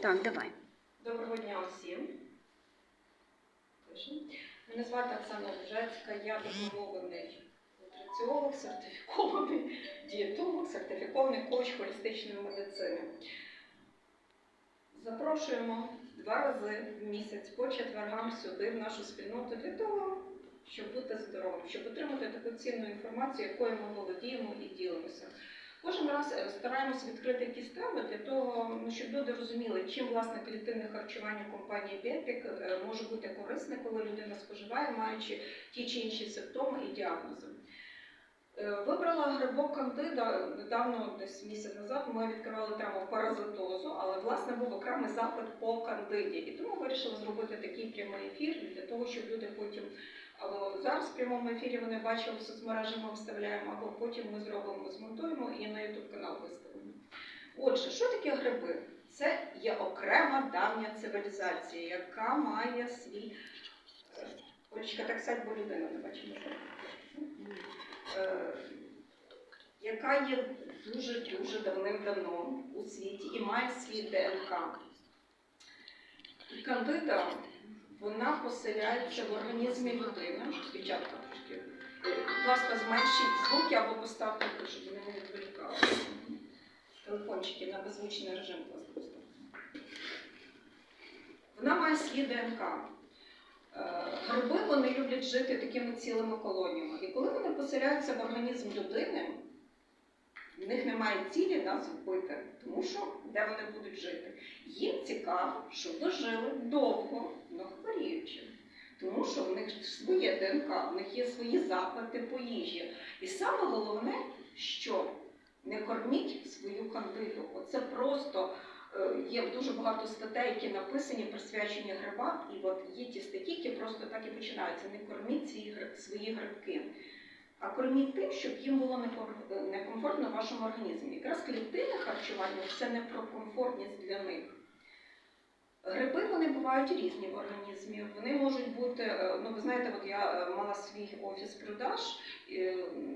Так, давай. Доброго дня усім. Мене звати Оксана Лужецька, я дипломований нутриціолог, сертифікований дієтолог, сертифікований коуч холістичної медицини. Запрошуємо два рази в місяць по четвергам сюди, в нашу спільноту, для того, щоб бути здоровим, щоб отримати таку цінну інформацію, якою ми володіємо і ділимося. Кожен раз е, стараємося відкрити якісь теми для того, ну, щоб люди розуміли, чим власне клітинне харчування компанії Бепік може бути корисне, коли людина споживає, маючи ті чи інші симптоми і діагнози. Е, Вибрала грибок кандида недавно, десь місяць назад, ми відкривали тему паразитозу, але власне був окремий запит по кандиді. І тому вирішила зробити такий прямий ефір для того, щоб люди потім або зараз в прямому ефірі вони бачили в соцмережі, ми вставляємо, або потім ми зробимо, змонтуємо і на YouTube канал виставимо. Отже, що таке гриби? Це є окрема давня цивілізація, яка має свій. е, Олечка, так сядь, бо людина не бачимо. Е, яка є дуже дуже давним-давно у світі і має свій ДНК. І кандида вона поселяється в організмі людини. Дівчатка трошки. Е, Будь ласка, зменшіть звуки або поставте, щоб не відволікали. Телефончики на беззвучний режим, будь. Вона має свій ДНК. Е, Гриби вони люблять жити такими цілими колоніями. І коли вони поселяються в організм людини, в них немає цілі нас вбити, тому що де вони будуть жити. Їм цікаво, щоб ви жили довго, но хворіючи. Тому що в них своє ДНК, в них є свої запити по їжі. І саме головне, що не корміть свою кандиду. Оце просто е, є дуже багато статей, які написані, присвячені грибам, і от є ті статті, які просто так і починаються. Не корміть ці свої грибки. А корміть тим, щоб їм було некомфортно в вашому організмі. Якраз клітинне харчування це не про комфортність для них. Гриби вони бувають різні в організмі. Вони можуть бути, е, ну ви знаєте, от я е, мала свій офіс продаж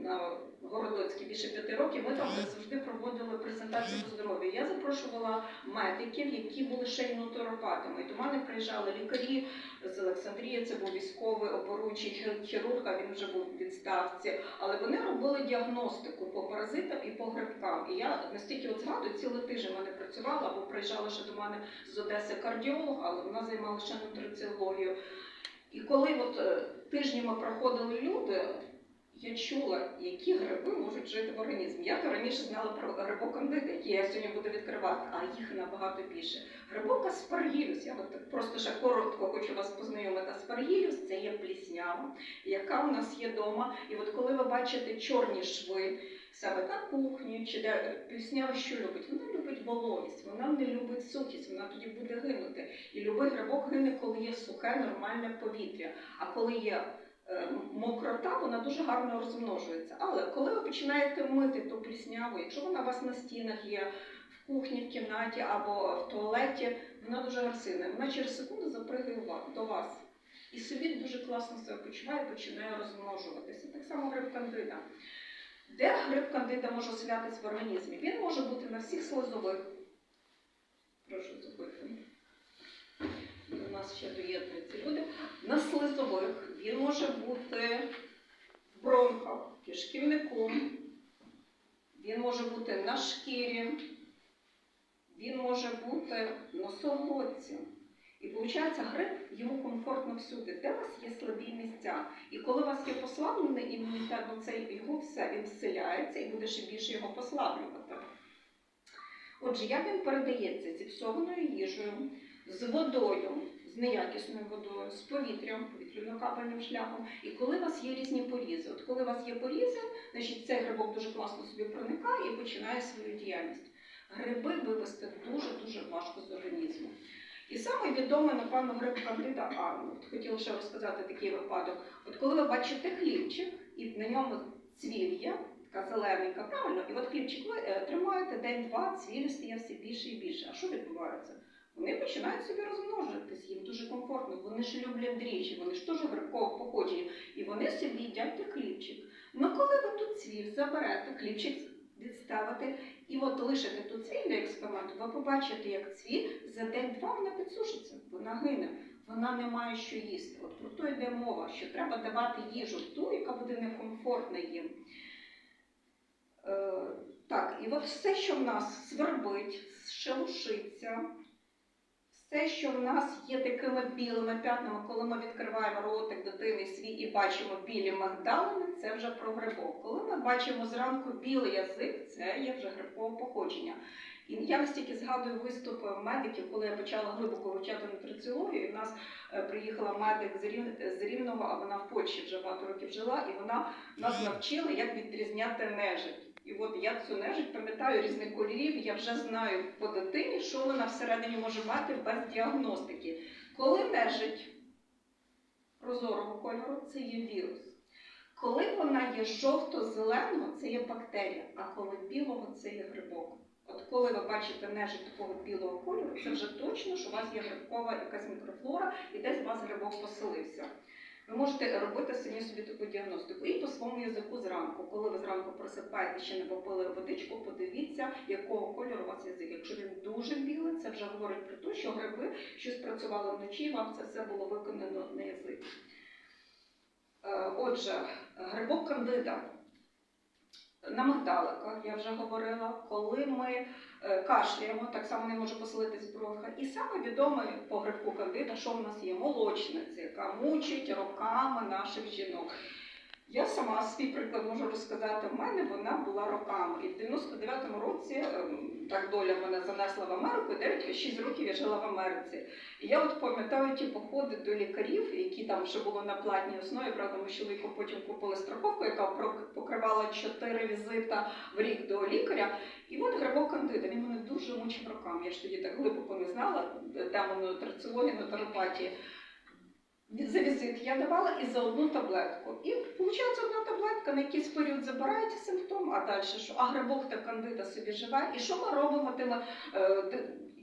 на Городоцькій більше п'яти років. Ми там завжди проводили презентацію по здоров'ю. Я запрошувала медиків, які були нутуропатами. І до мене приїжджали лікарі з Олександрії, це був військовий оперуючий хір- хірург, він вже був в відставці. Але вони робили діагностику по паразитам і по грибкам. І я настільки от згадую, цілий тиждень мене працювала, бо приїжджала ще до мене з Одеси кардіолог, але вона займалася нутриціологією. І коли от е, тижні ми проходили люди, я чула, які гриби можуть жити в організмі. Я то раніше знала про грибокандиди, які я сьогодні буду відкривати, а їх набагато більше. Грибок аспаргілюс, я от просто ще коротко хочу вас познайомити. Аспаргілюс це є пліснява, яка у нас є вдома. І от коли ви бачите чорні шви, саме на кухні, чи де пліснява що любить? Вона любить вологість, вона не любить сухість, вона тоді буде гинути. І любий грибок гине, коли є сухе, нормальне повітря. А коли є е, мокрота, вона дуже гарно розмножується. Але коли ви починаєте мити ту плісняву, якщо вона у вас на стінах є, в кухні, в кімнаті або в туалеті, вона дуже агресивна. Вона через секунду запригає до вас. І собі дуже класно себе почуває, починає розмножуватися. Так само гриб кандида. Де гриб кандида може оселятися в організмі? Він може бути на всіх слизових. Прошу зупинити. До нас ще доєднуються люди. На слизових він може бути бронхах, в він може бути на шкірі, він може бути в носоглотці. І виходить, грип йому комфортно всюди, де у вас є слабі місця. І коли у вас є послаблений імунітет, ну це його все він вселяється і буде ще більше його послаблювати. Отже, як він передається зіпсованою їжею, з водою, з неякісною водою, з повітрям, повітряно-капельним шляхом. І коли у вас є різні порізи. От коли у вас є порізи, значить цей грибок дуже класно собі проникає і починає свою діяльність. Гриби вивести дуже-дуже важко з організму. І саме відомий, напевно, гриб кандида А. Ну, хотіла ще розказати такий випадок. От коли ви бачите хлібчик, і на ньому цвіль така зелененька, правильно? І от хлібчик ви е, тримаєте день-два, цвіль стає все більше і більше. А що відбувається? Вони починають собі розмножуватись, їм дуже комфортно. Вони ж люблять дріжджі, вони ж теж грибкового походження, і вони собі їдять хлібчик. Ну коли ви тут цвіль заберете, хлібчик відставите, І от лишите ту цвіль для експерименту, ви побачите, як цвіль за день-два вона підсушиться, вона гине, вона не має що їсти. От про то йде мова, що треба давати їжу ту, яка буде некомфортна їм. Е, так, і от все, що в нас свербить, шелушиться, все, що в нас є такими білими п'ятнами, коли ми відкриваємо ротик дитини свій і бачимо білі мигдалини, це вже про грибок. Коли ми бачимо зранку білий язик, це є вже грибкове походження. І я настільки згадую виступ медиків, коли я почала глибоко вивчати нутриціологію. І в нас е, приїхала медик з Рівного, а вона в Польщі вже багато років жила, і вона нас навчила, як відрізняти нежить. І от я цю нежить пам'ятаю різних кольорів, я вже знаю по дитині, що вона всередині може мати без діагностики. Коли нежить прозорого кольору, це є вірус. Коли вона є жовто-зеленого, це є бактерія, а коли білого це є грибок. От коли ви бачите нежить такого білого кольору, це вже точно, що у вас є грибкова якась мікрофлора і десь у вас грибок поселився. Ви можете робити самі собі таку діагностику. І по своєму язику зранку, коли ви зранку просипаєте, ще не попили водичку, подивіться, якого кольору у вас язик. Якщо він дуже білий, це вже говорить про те, що гриби щось працювали вночі, вам це все було виконано на язик. Е, Отже, грибок кандида. На мигдаликах, я вже говорила, коли ми е, кашляємо, так само не може поселитись бровка. І саме відомий по грибку кандида, що в нас є молочниця, яка мучить роками наших жінок. Я сама свій приклад можу розказати. У мене вона була роками. І в 99-му році ем, так доля мене занесла в Америку, 9 6 років я жила в Америці. І я от пам'ятаю ті походи до лікарів, які там ще було на платній основі. Правда, ми з потім купили страховку, яка покривала 4 візита в рік до лікаря. І от грибок кандида, він мене дуже мучив роками. Я ж тоді так глибоко не знала тему нутриціології, нутропатії. За візит я давала і за одну таблетку. І виходить, одна таблетка на якийсь період забирається симптом, а далі що? А грибок та кандида собі живе. І що ми робимо тими е,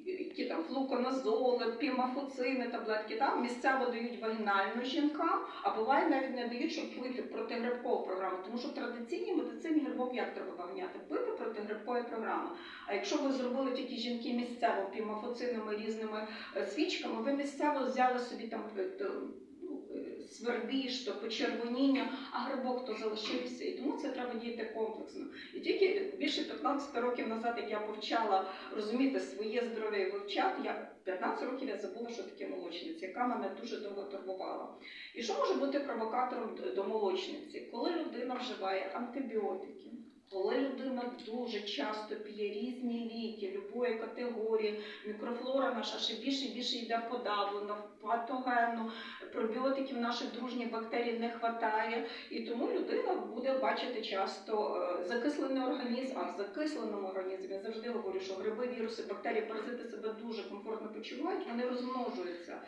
які там флуконазоли, пімафоцини, таблетки, там місцево дають вагінально жінкам, а буває навіть не дають, щоб пити протигрибкову програму. Тому що в традиційній медицині грибок як треба вагняти? Пити протигрибкові програми. А якщо ви зробили тільки жінки місцево пімафоцинами різними е, свічками, ви місцево взяли собі там е, е, свербіж, то почервоніння, а грибок то залишився. І тому це треба діяти комплексно. І тільки більше 15 років назад, як я почала розуміти своє здоров'я і вивчати, я 15 років я забула, що таке молочниця, яка мене дуже довго турбувала. І що може бути провокатором до молочниці? Коли людина вживає антибіотики, коли людина дуже часто п'є різні ліки, любої категорії, мікрофлора наша ще більше і більше йде подавлена, патогенну, пробіотиків наших дружніх бактерій не вистачає, і тому людина буде бачити часто е, закислений організм, а в закисленому організмі я завжди говорю, що гриби, віруси, бактерії, паразити себе дуже комфортно почувають, вони розмножуються.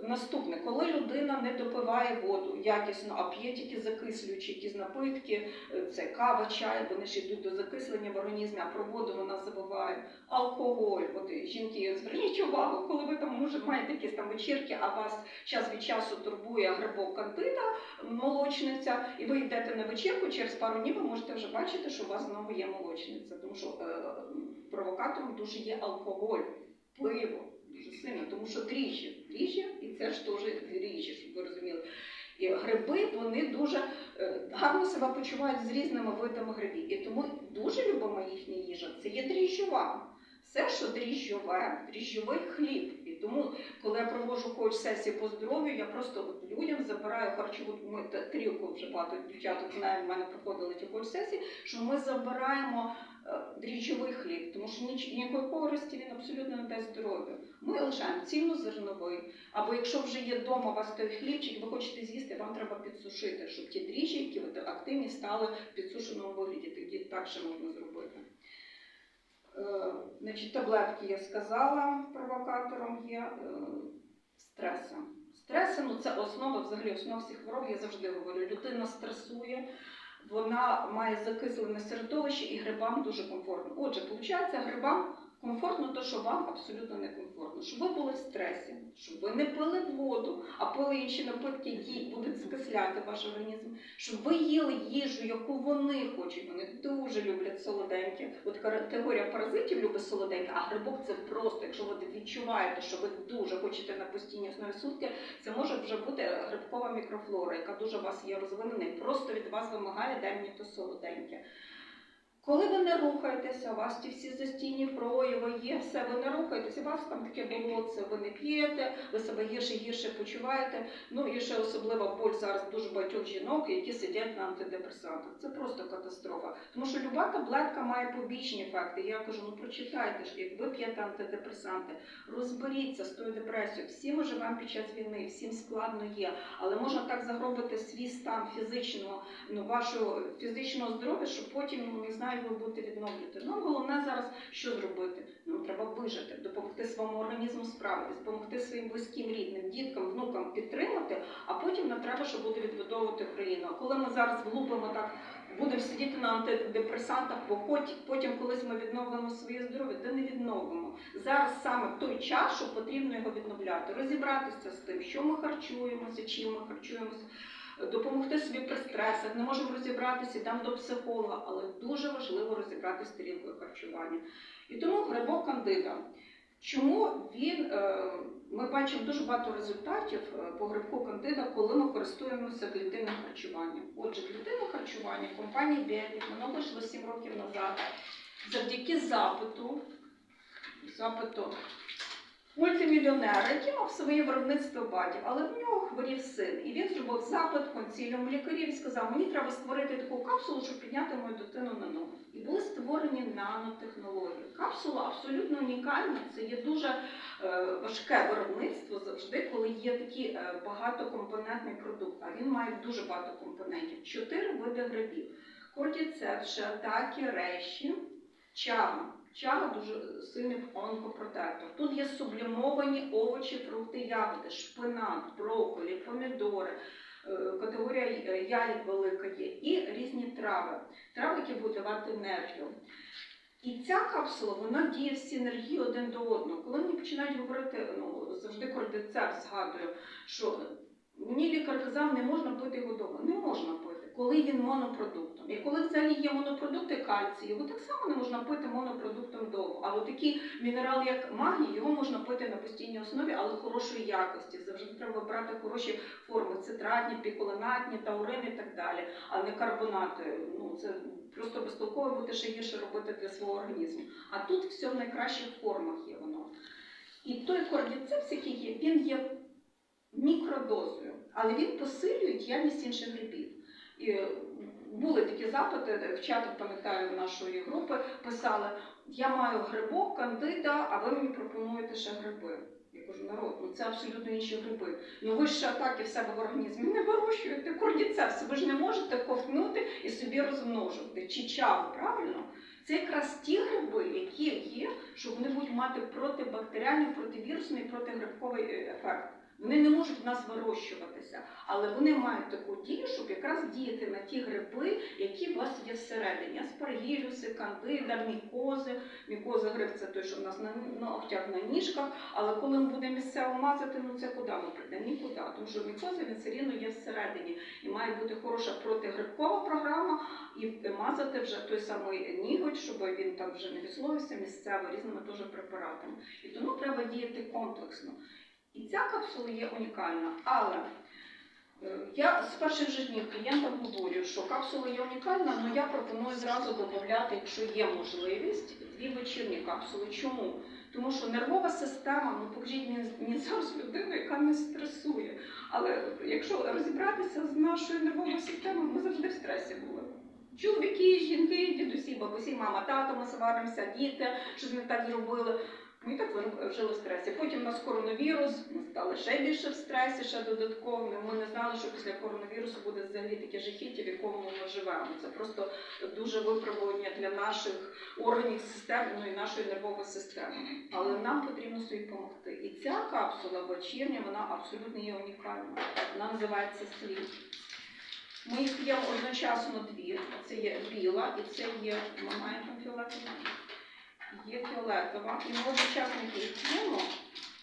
Наступне, коли людина не допиває воду якісно, а п'є тільки закислюючі якісь напитки, е, це кава, чай, вони ж йдуть до закислення в організмі, а про воду вона забуває. Алкоголь, от жінки, зверніть увагу, коли ви там може маєте якісь там вечірки, а вас час від часу турбує грибок кандида, молочниця, і ви йдете на вечірку, через пару днів ви можете вже бачити, що у вас знову є молочниця, тому що е, провокатором дуже є алкоголь, пиво. Дуже сильно, тому що дріжджі, дріжджі, і це ж теж дріжджі, щоб ви розуміли. І гриби вони дуже е, гарно себе почувають з різними видами грибів. І тому дуже любима їхня їжа це є дріжджова. Все, що дріжджове, дріжджовий хліб. І тому, коли я проводжу коуч сесії по здоров'ю, я просто людям забираю харчову ми тарілку, вже багато дівчаток знає, в мене проходили ті коуч сесії, що ми забираємо е, дріжджовий хліб, тому що ніч, ніякої користі він абсолютно не дасть здоров'ю. Ми лишаємо цільнозерновий, або якщо вже є вдома у вас той хлібчик, ви хочете з'їсти, вам треба підсушити, щоб ті дріжджі, які активні, стали в підсушеному вигляді. Тоді так ще можна зробити. Е, Значить, таблетки я сказала провокатором є стреси. Стреси ну, це основа, взагалі основа всіх хвороб, я завжди говорю. Людина стресує, вона має закислене середовище і грибам дуже комфортно. Отже, виходить, грибам Комфортно то, що вам абсолютно не комфортно. Щоб ви були в стресі, щоб ви не пили воду, а пили інші напитки, які будуть скисляти ваш організм, щоб ви їли їжу, яку вони хочуть. Вони дуже люблять солоденьке. От категорія паразитів любить солоденьке, а грибок це просто, якщо ви відчуваєте, що ви дуже хочете на постійній основі сутки, це може вже бути грибкова мікрофлора, яка дуже у вас є розвинена і просто від вас вимагає дай мені то солоденьке. Коли ви не рухаєтеся, у вас ті всі застійні прояви є, все, ви не рухаєтеся, у вас там таке болотце, ви не п'єте, ви себе гірше гірше почуваєте. Ну і ще особлива боль зараз дуже багатьох жінок, які сидять на антидепресантах. Це просто катастрофа. Тому що люба таблетка має побічні ефекти. Я кажу, ну прочитайте ж, як ви п'єте антидепресанти, розберіться з тою депресією. Всі ми живемо під час війни, всім складно є, але можна так загробити свій стан фізичного, ну вашого фізичного здоров'я, що потім не знаю, ви будете відновлювати. Ну головне зараз що зробити? Ну треба вижити, допомогти своєму організму справитись, допомогти своїм близьким, рідним, діткам, внукам підтримати, а потім нам треба, щоб буде відбудовувати країну. А коли ми зараз влупимо так. Будемо сидіти на антидепресантах, бо потім колись ми відновимо своє здоров'я, де не відновимо. Зараз саме той час, що потрібно його відновляти, розібратися з тим, що ми харчуємося, чим ми харчуємося, допомогти собі при стресах. Не можемо розібратися, йдемо до психолога, але дуже важливо розібратися з тарілкою харчування. І тому грибок кандида. Чому він, е, ми бачимо дуже багато результатів е, по грибку кандида, коли ми користуємося клітинним харчуванням. Отже, клітинне харчування компанії Бєбік, воно вийшло 7 років назад завдяки запиту, запиту мультимільйонера, який мав своє виробництво батьків, але в нього хворів син. І він зробив запит консиліум лікарів і сказав, мені треба створити таку капсулу, щоб підняти мою дитину на ноги. І були створені нанотехнології. Капсула абсолютно унікальна. Це є дуже е, важке виробництво завжди, коли є такий е, багатокомпонентний продукт. А він має дуже багато компонентів. Чотири види грибів: кортіцепс, шиатакі, реші, чага. Чага дуже сильний онкопротектор. Тут є сублімовані овочі, фрукти, ягоди, шпинат, брокколі, помідори. е, Категорія е, ягід велика є і різні трави, трави, які будуть давати енергію. І ця капсула вона діє в синергії один до одного. Коли мені починають говорити, ну завжди кордицепс згадую, що мені лікар казав, не можна пити його довго. Не можна пити, коли він монопродуктом. І коли взагалі є монопродукти кальцію, так само не можна пити монопродуктом довго. А от такий мінерал, як магній, його можна пити на постійній основі, але хорошої якості. Завжди треба брати хороші форми цитратні, піколинатні, таурини і так далі, а не карбонати. Ну це просто безтолково буде ще гірше робити для свого організму. А тут все в найкращих формах є воно. І той кордіцепс, який є, він є мікродозою, але він посилює діяльність інших грибів. І е, були такі запити, в чатах, пам'ятаю, нашої групи писали: я маю грибок, кандида, а ви мені пропонуєте ще гриби. Я кажу, народ, ну це абсолютно інші гриби. Ну ви ще атаки в себе в організмі не вирощуєте кордіцепс, ви ж не можете ковтнути і собі розмножувати. Чи чаву, правильно? Це якраз ті гриби, які є, що вони будуть мати протибактеріальний, противірусний, протигрибковий е, ефект. Вони не можуть в нас вирощуватися, але вони мають таку дію, щоб якраз діяти на ті гриби, які у вас є всередині. Аспаргілюси, кандида, мікози. Мікози гриб це той, що в нас на ногтях на ніжках. Але коли ми будемо місцево мазати, ну це куди ми прийдемо? Нікуди. Тому що мікози він все рівно є всередині. І має бути хороша протигрибкова програма, і мазати вже той самий ніготь, щоб він там вже не відслоївся місцево різними теж препаратами. І тому треба діяти комплексно. І ця капсула є унікальна, але е, я з перших же днів клієнтам говорю, що капсула є унікальна, але я пропоную зразу додати, якщо є можливість, дві вечірні капсули. Чому? Тому що нервова система, ну покажіть мені, зараз людину, яка не стресує. Але якщо розібратися з нашою нервовою системою, ми завжди в стресі були. Чоловіки, жінки, дідусі, бабусі, мама, тато, ми сваримося, діти, щось не так зробили. Ми так жили в стресі. Потім у нас коронавірус, ми стали ще більше в стресі, ще додатково. Ми не знали, що після коронавірусу буде взагалі таке жахіття, в якому ми живемо. Це просто дуже випробування для наших органів системи, ну і нашої нервової системи. Але нам потрібно собі допомогти. І ця капсула вечірня, вона абсолютно є унікальна. Вона називається слід. Ми їх п'ємо одночасно дві. Це є біла і це є ми маємо фіолетову. Є фіолетова, і ми одночасно їх п'ємо.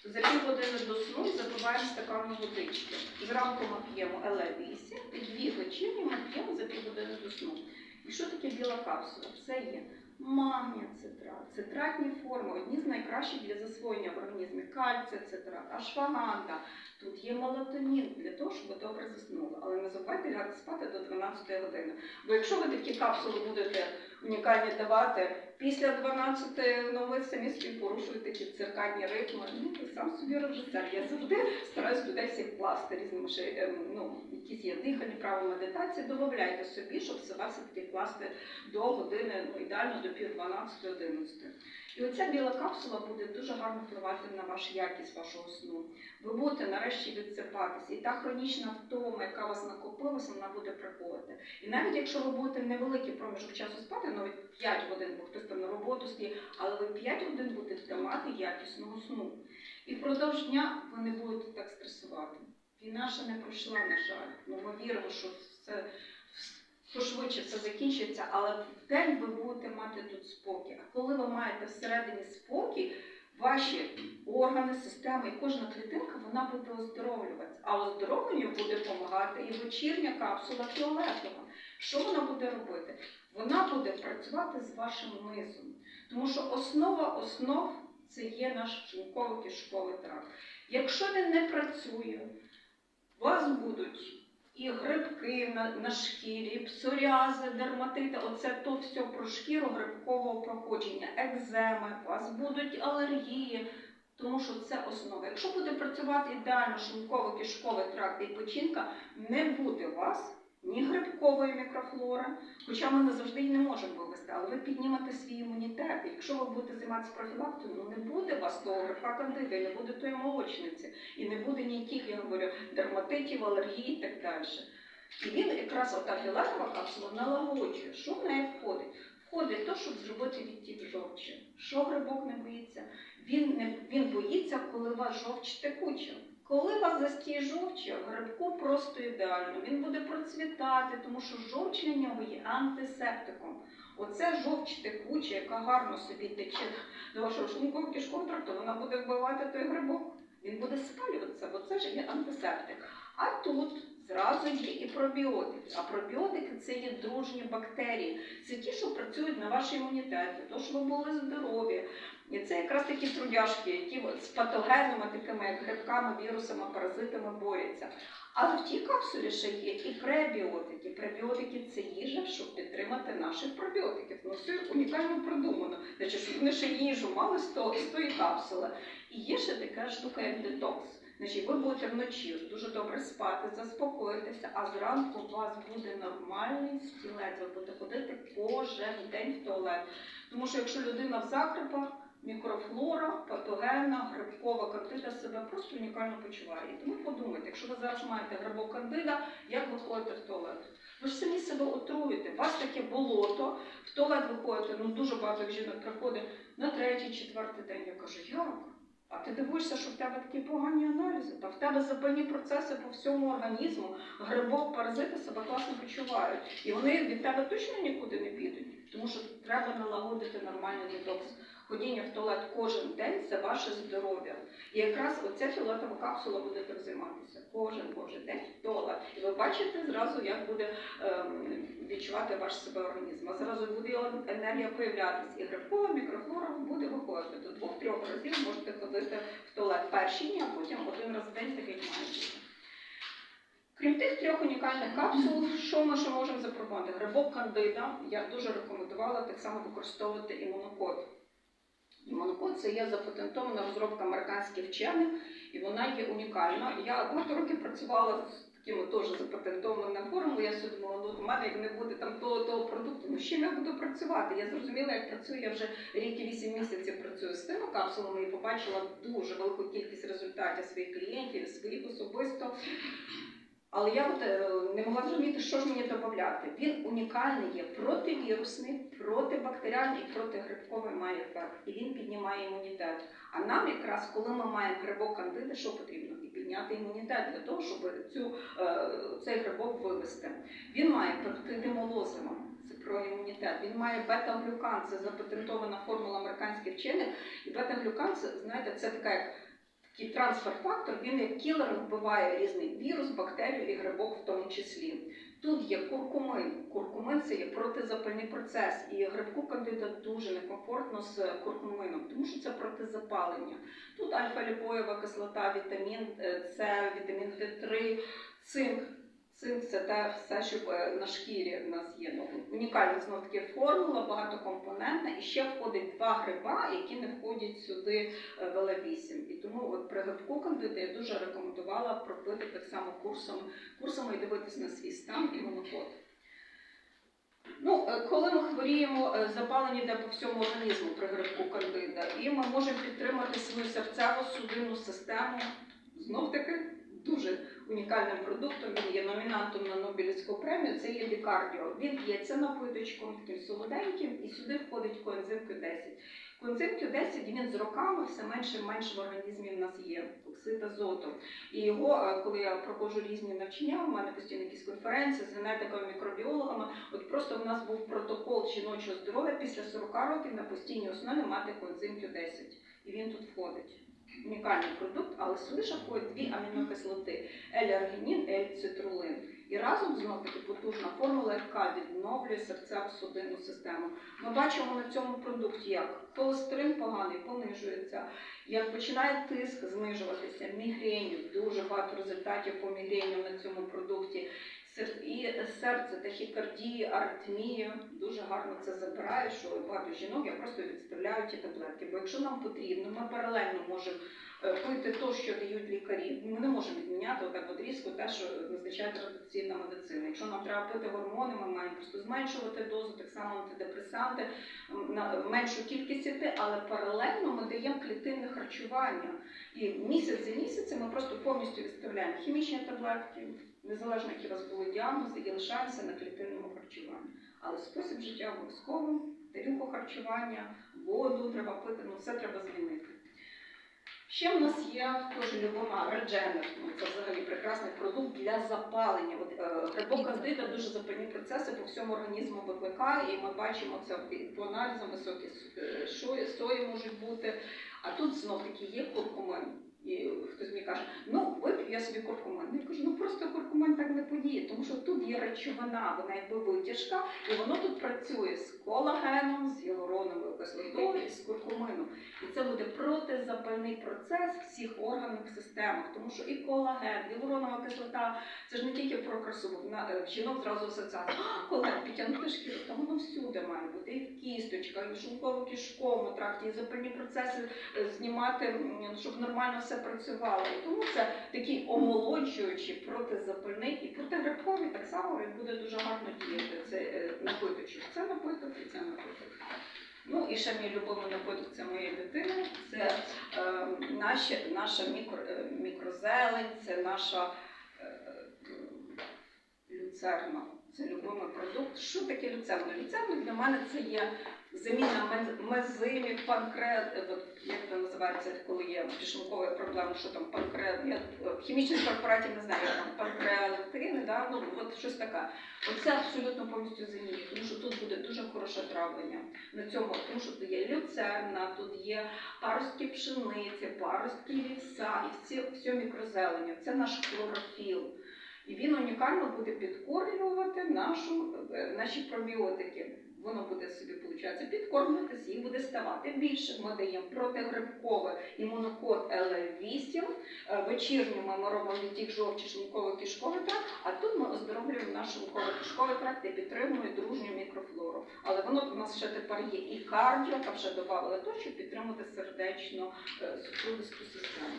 За півгодини до сну запиваємо стаканом водички. Зранку ми п'ємо ЛЕ8, і дві вечірні ми п'ємо за півгодини до сну. І що таке біла капсула? Це є магнія цитрат, цитратні форми, одні з найкращих для засвоєння в організмі кальція цитрат, ашваганда. Тут є мелатонін для того, щоб ви добре заснули. Але не забувайте лягати спати до 12 години. Бо якщо ви такі капсули будете унікальні давати після 12, ну самі собі порушуєте ті циркадні ритми. Ну, ти сам собі режисер. Я завжди стараюсь людей всіх класти різними ем, ну, якісь є дихальні право медитації. Додавайте собі, щоб себе все-таки класти до години, ну ідеально до пів 12-11. І оця біла капсула буде дуже гарно впливати на вашу якість вашого сну. Ви будете нарешті відсипатися. І та хронічна втома, яка у вас накопилася, вона буде приходити. І навіть якщо ви будете невеликий проміжок часу спати, навіть 5 годин, бо хтось там на роботу стоїть, але ви 5 годин будете мати якісного сну. І впродовж дня ви не будете так стресувати. Війна ще не пройшла, на жаль. Ми віримо, що все пошвидше все закінчиться, але в день ви будете мати тут спокій. А коли ви маєте всередині спокій, ваші органи, системи і кожна клітинка вона буде оздоровлюватися. А оздоровленню буде допомагати і вечірня капсула фіолетова. Що вона буде робити? Вона буде працювати з вашим низом. Тому що основа основ це є наш шлунково-кишковий тракт. Якщо він не працює, у вас будуть і грибки на, на шкірі, псоріази, дерматити, оце то все про шкіру грибкового проходження, екземи, у вас будуть алергії, тому що це основа. Якщо буде працювати ідеально шлунково-кишковий тракт і печінка, не буде у вас ні грибкової мікрофлори, хоча ми не завжди її не можемо вивести, але ви піднімете свій імунітет. І якщо ви будете займатися профілактикою, ну не буде у вас того грибка кандида, і не буде тої молочниці, і не буде ніяких, я говорю, дерматитів, алергій і так далі. І він якраз ота фіолетова капсула налагоджує. Що в неї входить? Входить те, щоб зробити відтік жовчі. Що грибок не боїться? Він не він боїться, коли у вас жовч текуча. Коли у вас застій жовчі, грибку просто ідеально. Він буде процвітати, тому що жовч для нього є антисептиком. Оце жовч текуча, яка гарно собі тече до вашого шлункового кишкового тракту, вона буде вбивати той грибок. Він буде спалюватися, бо це ж є антисептик. А тут зразу є і пробіотики. А пробіотики це є дружні бактерії. Це ті, що працюють на ваш імунітет, того, щоб ви були здорові. І це якраз такі трудяшки, які з патогенами, такими як грибками, вірусами, паразитами борються. Але в тій капсулі ще є і пребіотики. Пребіотики це їжа, щоб підтримати наших пробіотиків. Ну, все унікально продумано. Значить, щоб вони ще їжу мали з тої капсули. І є ще така штука, як детокс. Значить, ви будете вночі дуже добре спати, заспокоїтеся, а зранку у вас буде нормальний стілець. Ви будете ходити кожен день в туалет. Тому що якщо людина в закрипах, мікрофлора, патогенна, грибкова кандида себе просто унікально почуває. І тому подумайте, якщо ви зараз маєте грибок кандида, як ви ходите в туалет? Ви ж самі себе отруєте. У вас таке болото, в туалет ви ходите, ну дуже багато жінок приходить на третій, четвертий день. Я кажу, як? А ти дивишся, що в тебе такі погані аналізи, та в тебе запальні процеси по всьому організму, грибок, паразити себе класно почувають. І вони від тебе точно нікуди не підуть, тому що треба налагодити нормальний детокс. Ходіння в туалет кожен день це ваше здоров'я. І якраз оця фіолетова капсула буде так займатися. Кожен божий день в туалет. І ви бачите зразу, як буде ем, відчувати ваш себе організм. А зразу буде енергія появлятися. І грибкова мікрофлора буде виходити. До двох-трьох разів можете ходити в туалет перші дні, а потім один раз в день такий має. Крім тих трьох унікальних капсул, що ми ще можемо запропонувати? Грибок кандида я дуже рекомендувала так само використовувати імунокод. Імунокод це є запатентована розробка американських вчених, і вона є унікальна. Я багато років працювала з такими теж запатентованими формами. Я собі думала, ну у мене як не буде там того того продукту, ну з чим я буду працювати? Я зрозуміла, як працюю. Я вже рік і вісім місяців працюю з тими капсулами і побачила дуже велику кількість результатів своїх клієнтів, своїх особисто. Але я от е, не могла зрозуміти, що ж мені додати. Він унікальний є противірусний, протибактеріальний і протигрибковий має ефект. І він піднімає імунітет. А нам якраз, коли ми маємо грибок кандиди, що потрібно? І підняти імунітет для того, щоб цю, е, цей грибок вивести. Він має пептиди молозима. Це про імунітет. Він має бета-глюкан, це запатентована формула американських вчених. І бета-глюкан, знаєте, це така як такий трансфер-фактор, він як кілер вбиває різний вірус, бактерію і грибок в тому числі. Тут є куркумин. Куркумин це є протизапальний процес, і грибку кандида дуже некомфортно з куркумином, тому що це протизапалення. Тут альфа-ліпоєва кислота, вітамін е, С, вітамін Д3, цинк. Це те все, що е, на шкірі в нас є. Ну, унікальна знов таки формула, багатокомпонентна, і ще входить два гриба, які не входять сюди е, в Л8. І тому от при грибку кандида я дуже рекомендувала пропити так само курсом, курсами і дивитись на свій стан і монокод. Ну, е, коли ми хворіємо, запалення йде по всьому організму при грибку кандида, і ми можемо підтримати свою серцево-судинну систему. Знов таки дуже унікальним продуктом. Він є номінантом на Нобелівську премію. Це є бікардіо. Він п'ється напиточком, таким солоденьким, і сюди входить коензим Q10. Коензим Q10 він з роками все менше і менше в організмі в нас є оксид азоту. І його, е, коли я проходжу різні навчання, в мене постійно якісь конференції з генетиками, мікробіологами. От просто в нас був протокол жіночого здоров'я після 40 років на постійній основі мати коензим Q10. І він тут входить. Унікальний продукт, але сюди ще входять дві амінокислоти L-аргінін, L-цитрулин. І разом знов таки потужна формула, яка відновлює серцево-судинну систему. Ми бачимо на цьому продукті, як холестерин поганий понижується, як починає тиск знижуватися, мігренів, дуже багато результатів по мігреню на цьому продукті. І серце, тахікардія, аритмія дуже гарно це забирає, що багато жінок я просто відставляю ті таблетки. Бо якщо нам потрібно, ми паралельно можемо е, пити те, що дають лікарі. Ми не можемо відміняти отак от різко те, що назначає традиційна медицина. Якщо нам треба пити гормони, ми маємо просто зменшувати дозу, так само антидепресанти, на меншу кількість іти, але паралельно ми даємо клітинне харчування. І місяць за місяцем ми просто повністю відставляємо хімічні таблетки, незалежно які у вас були діагнози, і лишаємося на клітинному харчуванні. Але спосіб життя обов'язково, тарілку харчування, воду треба пити, ну все треба змінити. Ще в нас є теж любима редженер. Ну, це взагалі прекрасний продукт для запалення. От, е, грибок кандида дуже запальні процеси по всьому організму викликає, і ми бачимо це по аналізам високі е, сої можуть бути. А тут знов таки є куркумин. І хтось мені каже, ну вип'ю я собі куркумин. Я кажу, ну просто куркумин так не подіє, тому що тут є речовина, вона якби витяжка, і воно тут працює з колагеном, з гіалуроновою кислотою і з куркумином. І це буде протизапальний процес всіх органах системах, тому що і колаген, гіалуронова кислота це ж не тільки про красу. Е, в жінок зразу асоціація. «А, Колаген підтягнути шкіру, та воно всюди має бути, і в кісточках, і в шлунково-кишковому тракті, і запальні процеси е, знімати, щоб нормально все працювало. І тому це такий омолоджуючий, протизапальний і протигрибковий так само він буде дуже гарно діяти. Це е, напиточок. Це напиток і це напиток. Ну і ще мій любимий напиток це моєї дитини. Це е, наші, наша мікро, е, мікрозелень, це наша е, люцерна. Це любимий продукт. Що таке люцерна? Люцерна для мене це є заміна мез- мезимів, панкрет, е, як це називається, коли є підшлункова проблема, що там панкрет. Я е, в хімічних препаратів не знаю, там панкреалектрини, да? ну от щось таке. Оце абсолютно повністю замінює, тому що тут буде дуже хороше травлення на цьому, тому що тут є люцерна, тут є паростки пшениці, паростки вівса і всі, все мікрозелення. Це наш хлорофіл. І він унікально буде підкорювати нашу, е, наші пробіотики. Воно буде собі, виходить, підкормлюватися, їх буде ставати більше. Ми даємо протигрибкове імунокод Л8. Е, ми робимо відтік жовчі шлунково кишковий тракт, а тут ми оздоровлюємо наш шлунково кишковий тракт і підтримуємо дружню мікрофлору. Але воно в нас ще тепер є і кардіо, там ще додали то, щоб підтримати сердечно е, систему.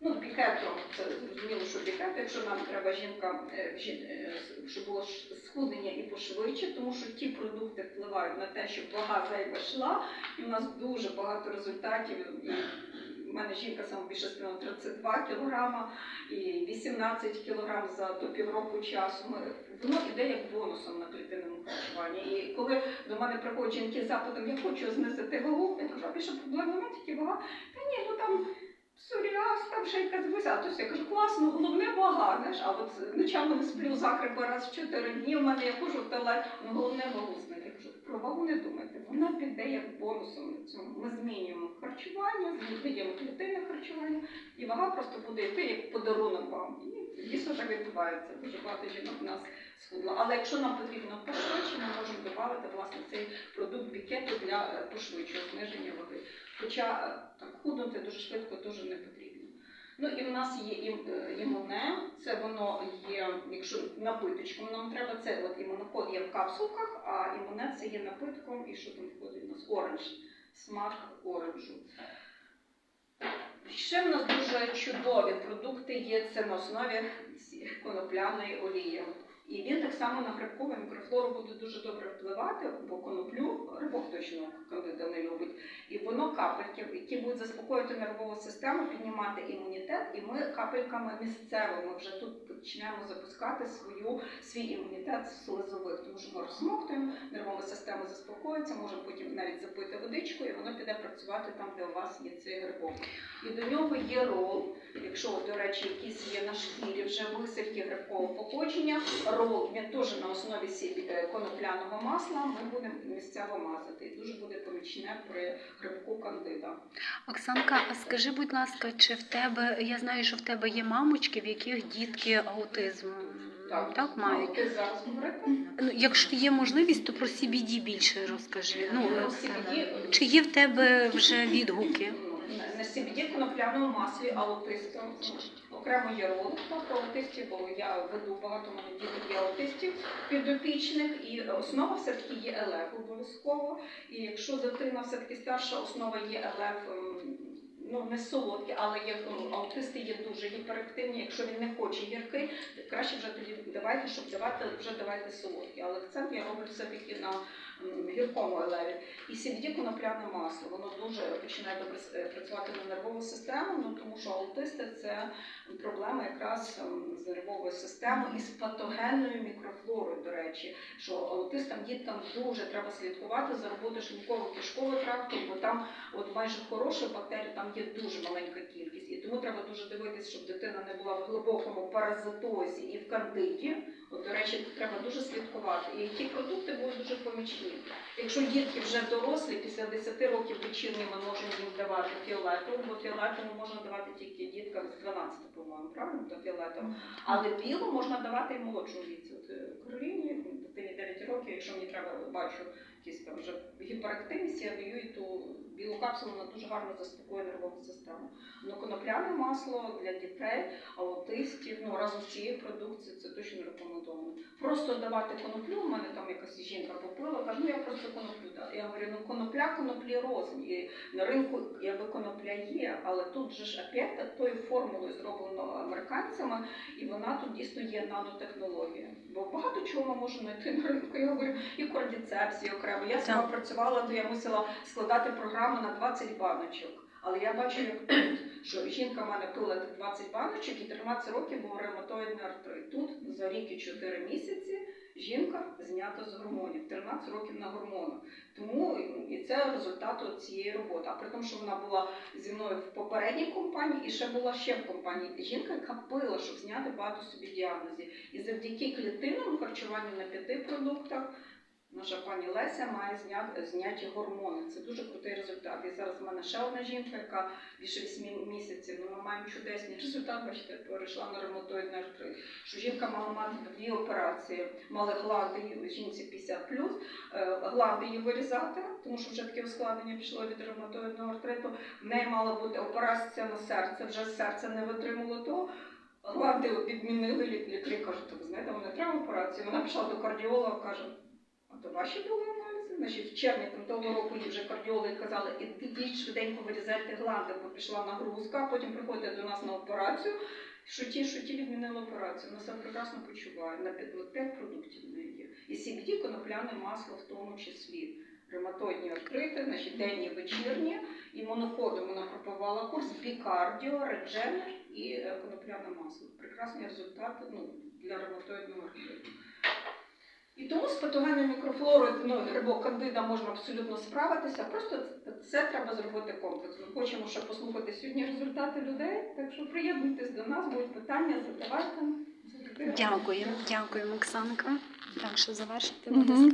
Ну, бікетом, це зрозуміло, що бікет, якщо нам треба жінка, е, е, щоб було схуднення і пошвидше, тому що ті продукти впливають на те, щоб вага зайва йшла, і у нас дуже багато результатів. В мене жінка саме більше скинула 32 кілограма і 18 кілограм за до півроку часу. Воно йде як бонусом на клітинному харчуванні. І коли до мене приходять жінки з запитом, я хочу знизити вагу, я кажу, а більше проблем немає, тільки вага. Та ні, ну там псоріаз, там ще яка дивися, а то я кажу, класно, головне вага, знаєш, а от ночами не сплю закрепи раз в чотири дні, в мене я хожу в туалет, ну головне вагу про вагу не думайте, вона піде як бонусом на цьому. Ми змінюємо харчування, змінюємо клітинне харчування, і вага просто буде йти як подарунок вам. І дійсно так відбувається. Дуже багато жінок в нас схудло. Але якщо нам потрібно пошвидше, ми можемо додати власне цей продукт бікету для е, пошвидшого зниження ваги. Хоча е, так худнути дуже швидко дуже не потрібно. Ну і в нас є ім- е, імуне, це воно є, якщо напиточком нам треба, це от імунокод є в капсулках, а імуне це є напитком, і що там входить у нас оранж, смак оранжу. Ще в нас дуже чудові продукти є, це на основі конопляної олії. І він так само на грибкову мікрофлору буде дуже добре впливати, бо коноплю рибок точно кандида не любить. І воно капельки, які будуть заспокоювати нервову систему, піднімати імунітет, і ми капельками місцевими вже тут почнемо запускати свою, свій імунітет з слизових, тому що ми розсмоктуємо, нервова система заспокоїться, можемо потім навіть запити водичку, і воно піде працювати там, де у вас є цей грибок. І до нього є рол, якщо, до речі, якісь є на шкірі вже висивки грибкового походження, рол він теж на основі е, конопляного масла ми будемо місцево мазати. І дуже буде помічне при грибку кандида. Оксанка, а скажи, будь ласка, чи в тебе, я знаю, що в тебе є мамочки, в яких дітки аутизм так, мають? Ну, Ти зараз говорити? Ну, якщо є можливість, то про CBD більше розкажи. Ну, Ну, е, CBD, чи є в тебе вже відгуки? на CBD конопляному маслі аутистам окремо є ролик про аутистів, бо я веду багато мене діток є аутистів підопічних, і основа все-таки є ЕЛЕФ обов'язково. І якщо дитина все-таки старша, основа є ЕЛЕФ. ем, Ну, не солодкі, але є ну, аутисти є дуже гіперактивні. Якщо він не хоче гіркий, краще вже тоді давайте, щоб давати, вже давайте солодкі. Але акцент я роблю все-таки на м, гіркому елеві. І CBD конопляне масло, воно дуже починає е, працювати на нервову систему, ну тому що аутисти це проблема якраз ем, з нервовою системою і з патогенною мікрофлорою, до речі, що аутистам, діткам дуже треба слідкувати за роботою шлунково-кишкового тракту, бо там от майже хороших бактерій там є дуже маленька кількість. І тому треба дуже дивитися, щоб дитина не була в глибокому паразитозі і в кандиді. От, до речі, тут треба дуже слідкувати. І ті продукти будуть дуже помічні. Якщо дітки вже дорослі, після 10 років вечірні ми можемо їм давати фіолетову, бо фіолетову можна давати тільки діткам з 12, по-моєму, правильно, до фіолетову. Але білу можна давати і молодшому віці. Е, Кароліні, дитині 9 років, якщо мені треба, бачу якісь там вже гіперактивність, я даю ту білу капсулу, вона дуже гарно заспокоює нервову систему. Ну, конопляне масло для дітей, аутистів, ну разом з цією продукцією це точно рекомендовано. Просто давати коноплю, у мене там якась жінка попила, каже, ну я просто коноплю дала. Я говорю, ну конопля коноплі рознь. І на ринку якби конопля є, але тут же ж опять тою формулою зроблено американцями, і вона тут дійсно є нанотехнологія. Бо багато чого ми можемо знайти на ринку. Я говорю, і кордіцепсії окремо. Я сама Так. працювала, то я мусила складати програму на 20 баночок. Але я бачу, як що жінка в мене пила 20 баночок і 13 років був ревматоїдний артрит. Тут за рік і 4 місяці жінка знята з гормонів, 13 років на гормонах. Тому і це результат цієї роботи. А при тому, що вона була зі мною в попередній компанії і ще була ще в компанії. Жінка, яка пила, щоб зняти багато собі діагнозів. І завдяки клітинному харчуванню на п'яти продуктах наша пані Леся має зняті гормони. Це дуже крутий результат. І зараз в мене ще одна жінка, яка більше 8 місяців. Ну, ми маємо чудесний результат. Бачите, перейшла на ревматоїдний артрит. Що жінка мала мати дві операції, мали гланди її- жінці 50 е, гланди її вирізати, тому що вже таке ускладнення пішло від ревматоїдного артриту. В неї мала бути операція на серце, вже серце не витримало того. Гланди відмінили лі- лікарі кажуть, так знаєте, не треба операції. Вона пішла до кардіолога, каже, а то ваші були аналізи? Значить, в червні там того року їй вже кардіологи казали, ідіть швиденько вирізайте гланди, бо пішла нагрузка, а потім приходите до нас на операцію. Що ті, що ті відмінили операцію. Вона себе прекрасно почуває. На 5 продуктів в неї є. І CBD, конопляне масло в тому числі. Ревматоїдні артрити, значить денні, вечірні, і моноходом вона пропивала курс бікардіо, редженер і е, конопляне масло. Прекрасний результат ну, для ревматоїдного артриту. І тому з патогенною мікрофлорою ну, грибок кандида можна абсолютно справитися. Просто це треба зробити комплексно. Хочемо ще послухати сьогодні результати людей. Так що приєднуйтесь до нас, будуть питання, задавайте. Дякую, дякую, Оксанка. Так що завершити. Владислав.